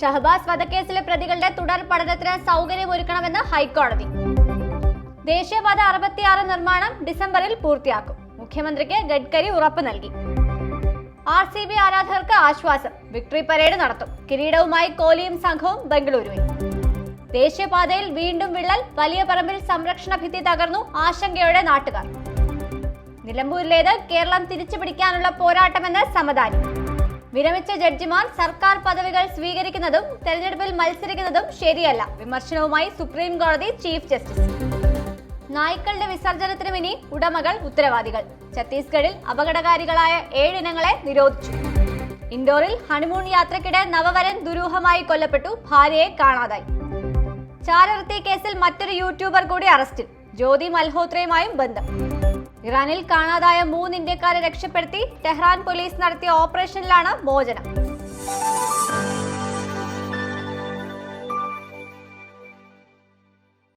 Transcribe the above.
ഷഹബാസ് വധക്കേസിലെ പ്രതികളുടെ തുടർ പഠനത്തിന് സൗകര്യമൊരുക്കണമെന്ന് ഹൈക്കോടതി. ദേശീയപാത അറുപത്തിയാറ് നിർമ്മാണം ഡിസംബറിൽ പൂർത്തിയാക്കും. മുഖ്യമന്ത്രിക്ക് ഗഡ്കരി ഉറപ്പ് നൽകി. ആർ സി ബി ആരാധകർക്ക് ആശ്വാസം. വിക്ടറി പരേഡ് നടത്തും. കിരീടവുമായി കോഹ്ലിയും സംഘവും ബംഗളൂരുവിൽ. ദേശീയപാതയിൽ വീണ്ടും വിള്ളൽ വലിയ പറമ്പിൽ സംരക്ഷണ ഭിത്തി തകർന്നു ആശങ്കയോടെ നാട്ടുകാർ. നിലമ്പൂരിലേത് കേരളം തിരിച്ചുപിടിക്കാനുള്ള പോരാട്ടമെന്ന് സമദാനി. വിരമിച്ച ജഡ്ജിമാർ സർക്കാർ പദവികൾ സ്വീകരിക്കുന്നതും തെരഞ്ഞെടുപ്പിൽ മത്സരിക്കുന്നതും ശരിയല്ല. വിമർശനവുമായി സുപ്രീം കോടതി ചീഫ് ജസ്റ്റിസ്. നായ്ക്കളുടെ വിസർജനത്തിനും ഇനി ഉടമകൾ ഉത്തരവാദികൾ. ഛത്തീസ്ഗഡിൽ അപകടകാരികളായ ഏഴിനങ്ങളെ നിരോധിച്ചു. ഇൻഡോറിൽ ഹണിമൂൺ യാത്രക്കിടെ നവവരൻ ദുരൂഹമായി കൊല്ലപ്പെട്ടു ഭാര്യയെ കാണാതായി. ചാരവൃത്തി കേസിൽ മറ്റൊരു യൂട്യൂബർ കൂടി അറസ്റ്റിൽ. ജ്യോതി മൽഹോത്രയുമായും ബന്ധം. ഇറാനിൽ കാണാതായ മൂന്ന് ഇന്ത്യക്കാരെ രക്ഷപ്പെടുത്തി ടെഹ്റാൻ പോലീസ് നടത്തിയ ഓപ്പറേഷനിലാണ് മോചനം.